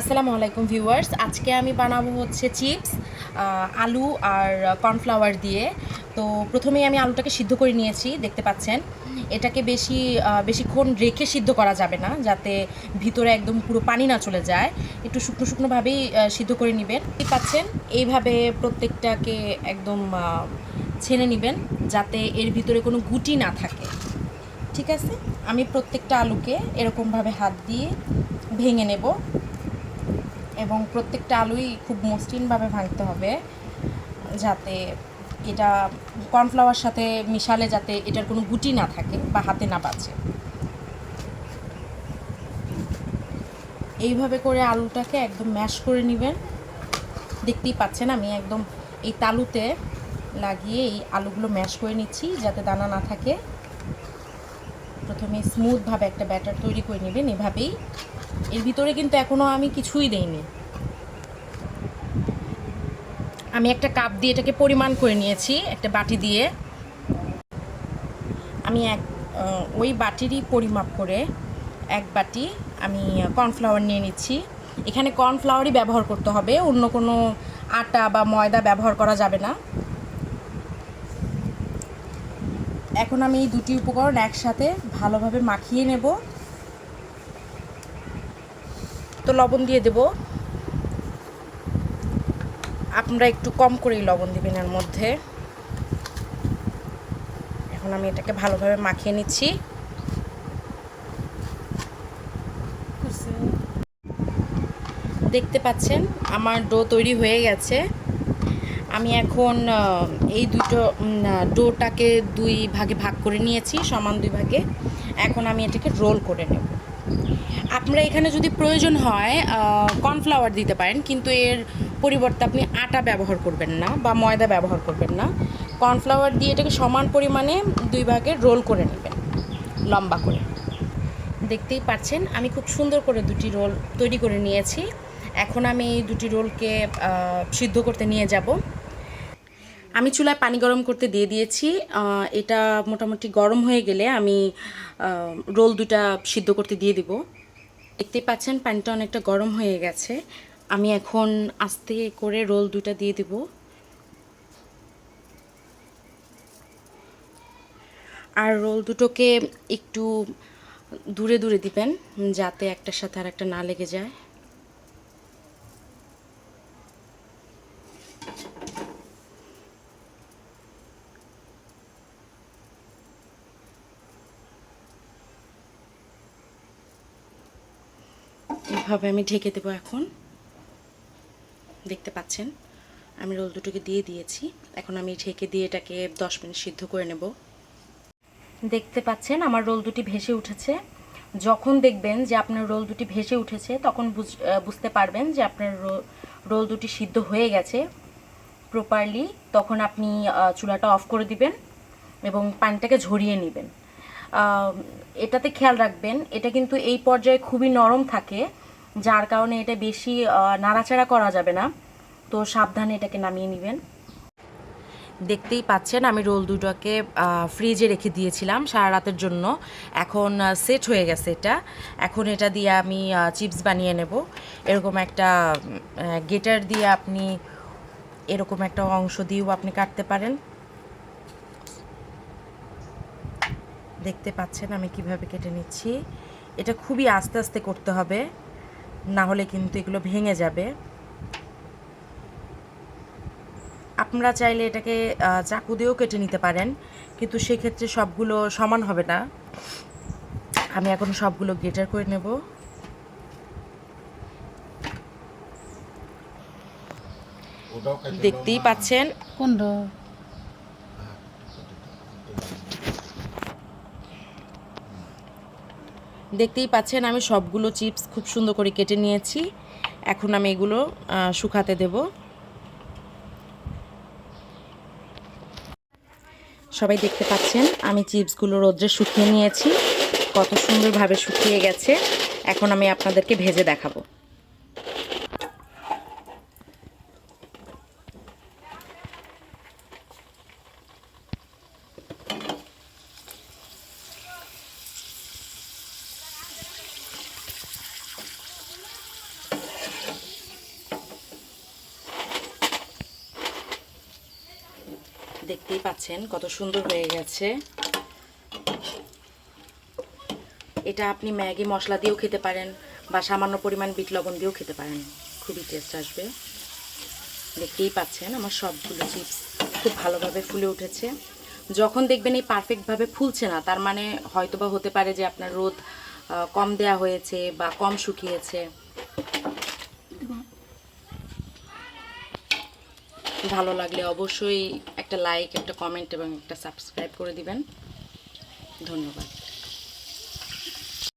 আসসালামু আলাইকুম ভিউয়ার্স। আজকে আমি বানাবো হচ্ছে চিপস আলু আর কর্নফ্লাওয়ার দিয়ে। তো প্রথমেই আমি আলুটাকে সিদ্ধ করে নিয়েছি, দেখতে পাচ্ছেন। এটাকে বেশি বেশিক্ষণ রেখে সিদ্ধ করা যাবে না, যাতে ভিতরে একদম পুরো পানি না চলে যায়। একটু শুকনো শুকনোভাবেই সিদ্ধ করে নেবেন। দেখতে পাচ্ছেন, এইভাবে প্রত্যেকটাকে একদম ছেড়ে নেবেন, যাতে এর ভিতরে কোনো গুটি না থাকে। ঠিক আছে? আমি প্রত্যেকটা আলুকে এরকমভাবে হাত দিয়ে ভেঙে নেব। এবং প্রত্যেকটা আলুই খুব মসৃণভাবে ভাঙতে হবে যাতে এটা কর্নফ্লাওয়ার সাথে মিশালে যাতে এটার কোনো গুটি না থাকে বা হাতে না বাজে এইভাবে করে আলুটাকে একদম ম্যাশ করে নেবেন। দেখতেই পাচ্ছেন আমি একদম এই তালুতে লাগিয়ে এই আলুগুলো ম্যাশ করে নিচ্ছি যাতে দানা না থাকে। প্রথমে স্মুথভাবে একটা ব্যাটার তৈরি করে নেবেন এভাবেই। এর ভিতরে কিন্তু এখনও আমি কিছুই দেইনি। আমি একটা কাপ দিয়ে এটাকে পরিমাণ করে নিয়েছি, একটা বাটি দিয়ে। আমি এক ওই বাটিরই পরিমাপ করে এক বাটি আমি কর্নফ্লাওয়ার নিয়ে নিচ্ছি। এখানে কর্নফ্লাওয়ারই ব্যবহার করতে হবে, অন্য কোনো আটা বা ময়দা ব্যবহার করা যাবে না। এখন আমি এই দুটি উপকরণ একসাথে ভালোভাবে মাখিয়ে নেব। তো লবণ দিয়ে দেব। আপনারা একটু কম করেই লবণ দিবেন এর মধ্যে। এখন আমি এটাকে ভালোভাবে মাখিয়ে নিচ্ছি। দেখতে পাচ্ছেন, আমার ডো তৈরি হয়ে গেছে। আমি এখন এই দুটো ডোটাকে দুই ভাগে ভাগ করে নিয়েছি, সমান দুই ভাগে। এখন আমি এটাকে রোল করে নেব। আপনারা এখানে যদি প্রয়োজন হয় কর্নফ্লাওয়ার দিতে পারেন, কিন্তু এর পরিবর্তে আপনি আটা ব্যবহার করবেন না বা ময়দা ব্যবহার করবেন না। কর্নফ্লাওয়ার দিয়ে এটাকে সমান পরিমাণে দুই ভাগে রোল করে নেবেন, লম্বা করে। দেখতেই পাচ্ছেন, আমি খুব সুন্দর করে দুটি রোল তৈরি করে নিয়েছি। এখন আমি এই দুটি রোলকে সিদ্ধ করতে নিয়ে যাব। আমি চুলায় পানি গরম করতে দিয়ে দিয়েছি। এটা মোটামুটি গরম হয়ে গেলে আমি রোল দুটা সিদ্ধ করতে দিয়ে দিব। দেখতেই পাচ্ছেন প্যানটা অনেকটা গরম হয়ে গেছে। আমি এখন আস্তে করে রোল দুটা দিয়ে দেব। আর রোল দুটোকে একটু দূরে দূরে দিবেন, যাতে একটার সাথে আর একটা না লেগে যায়। এভাবে আমি ঢেকে দেবো এখন। দেখতে পাচ্ছেন, আমি রোল দুটোকে দিয়ে দিয়েছি। এখন আমি ঢেকে দিয়ে এটাকে দশ মিনিট সিদ্ধ করে নেব। দেখতে পাচ্ছেন, আমার রোল দুটি ভেসে উঠেছে। যখন দেখবেন যে আপনার রোল দুটি ভেসে উঠেছে, তখন বুঝ- বুঝতে পারবেন যে আপনার রোল দুটি সিদ্ধ হয়ে গেছে প্রপারলি। তখন আপনি চুলাটা অফ করে দিবেন এবং পানিটাকে ঝরিয়ে নেবেন। এটাতে খেয়াল রাখবেন, এটা কিন্তু এই পর্যায়ে খুবই নরম থাকে। যার কারণে এটা বেশি নাড়াচাড়া করা যাবে না। তো সাবধানে এটাকে নামিয়ে নেবেন। দেখতেই পাচ্ছেন, আমি রোল দুটোকে ফ্রিজে রেখে দিয়েছিলাম সারা রাতের জন্য। এখন সেট হয়ে গেছে এটা। এখন এটা দিয়ে আমি চিপস বানিয়ে নেব। এরকম একটা গেটার দিয়ে আপনি এরকম একটা অংশ দিয়েও আপনি কাটতে পারেন। দেখতে পাচ্ছেন আমি কীভাবে কেটে নিচ্ছি। এটা খুবই আস্তে আস্তে করতে হবে। না হলে কিন্তু এগুলো ভেঙে যাবে। আপনারা চাইলে এটাকে চাকু দিয়েও কেটে নিতে পারেন কিন্তু সেক্ষেত্রে সবগুলো সমান হবে না। আমি এখন সবগুলো গেটার করে নেব। দেখতেই পাচ্ছেন? কোনটা? দেখতেই পাচ্ছেন, আমি সবগুলো চিপস খুব সুন্দর করে কেটে নিয়েছি। এখন আমি এগুলো শুকাতে দেব। সবাই দেখতে পাচ্ছেন, আমি চিপসগুলো রোদ্রে শুকিয়ে নিয়েছি। কত সুন্দরভাবে শুকিয়ে গেছে। এখন আমি আপনাদেরকে ভেজে দেখাবো। দেখতেই পাচ্ছেন কত সুন্দর হয়ে গেছে। এটা আপনি ম্যাগি মশলা দিয়েও খেতে পারেন বা সামান্য পরিমাণ বিট লবণ দিয়েও খেতে পারেন। খুবই টেস্ট আসবে। দেখতেই পাচ্ছেন আমার সবগুলো চিপস খুব ভালোভাবে ফুলে উঠেছে। যখন দেখবেন এই পারফেক্টভাবে ফুলছে না, তার মানে হয়তোবা হতে পারে যে আপনার রোদ কম দেয়া হয়েছে বা কম শুকিয়েছে। ভালো লাগলে অবশ্যই একটা লাইক একটা কমেন্ট এবং একটা সাবস্ক্রাইব করে দিবেন। ধন্যবাদ।